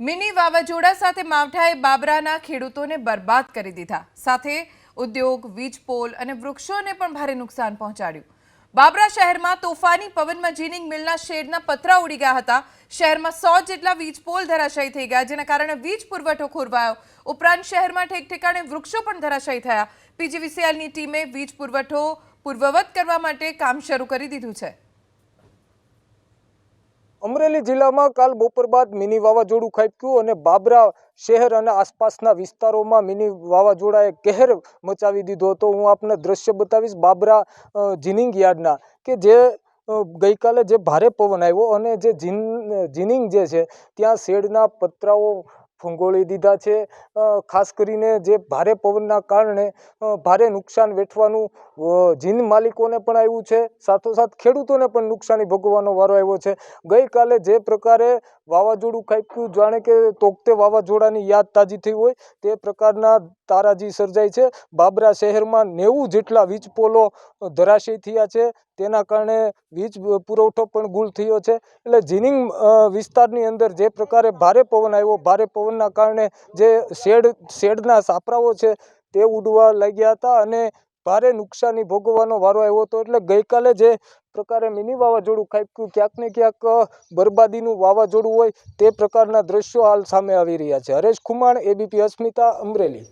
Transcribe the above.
Mini વાવાઝોડા સાથે માવઠાએ બાબરાના ખેડૂતોને બરબાદ કરી દીધા. સાથે ઉદ્યોગ, વીજ પોલ અને વૃક્ષોને પણ ભારે નુકસાન પહોંચાડ્યું. બાબરા શહેરમાં તોફાની પવનમાં જીનિંગ મિલના શેડના પતરા ઉડી ગયા હતા. શહેરમાં સો જેટલા વીજ પોલ ધરાશાયી થઈ ગયા, જેના કારણે વીજ પુરવઠો ખોરવાયો. ઉપરાંત શહેરમાં ઠેક ઠેકાણે વૃક્ષો પણ ધરાશાયી થયા. પીજીવીસીએલની ટીમે વીજ પુરવઠો પૂર્વવત કરવા માટે કામ શરૂ કરી દીધું છે. અમરેલી જિલ્લામાં કાલ બપોર બાદ મિની વાવાઝોડું ખાબક્યું અને બાબરા શહેર અને આસપાસના વિસ્તારોમાં મિની વાવાઝોડાએ કહેર મચાવી દીધો હતો. હું આપને દ્રશ્ય બતાવીશ બાબરા જીનિંગ યાર્ડના કે જે ગઈકાલે જે ભારે પવન આવ્યો અને જે જીન જીનિંગ જે છે, ત્યાં શેડના પતરાઓ ફંગોળી દીધા છે. ખાસ કરીને જે ભારે પવનના કારણે ભારે નુકસાન વેઠવાનું જીન માલિકોને પણ આવ્યું છે. સાથોસાથ ખેડૂતોને પણ નુકસાની ભોગવવાનો વારો આવ્યો છે. ગઈકાલે જે પ્રકારે વાવાઝોડું ખાઈપ્યું જાણે કે તોકતે વાવાઝોડાની યાદ તાજી થઈ હોય, તે પ્રકારના તારાજી સર્જાય છે. બાબરા શહેરમાં નેવું જેટલા વીજ પોલો ધરાશયી થયા છે. તેના કારણે વીજ પુરવઠો પણ ગુલ થયો છે. એટલે જીનિંગ વિસ્તારની અંદર જે પ્રકારે ભારે પવન આવ્યો, ભારે પવનના કારણે જે શેડ, શેડના સાપરાઓ છે તે ઉડવા લાગ્યા હતા અને ભારે નુકસાની ભોગવવાનો વારો આવ્યો હતો. એટલે ગઈકાલે જે પ્રકારે મિની વાવાઝોડું ખાબક્યું, ક્યાંક ને ક્યાંક બરબાદીનું વાવાઝોડું હોય તે પ્રકારના દ્રશ્યો હાલ સામે આવી રહ્યા છે. હરેશ ખુમાણ એબીપી અસ્મિતા, અમરેલી.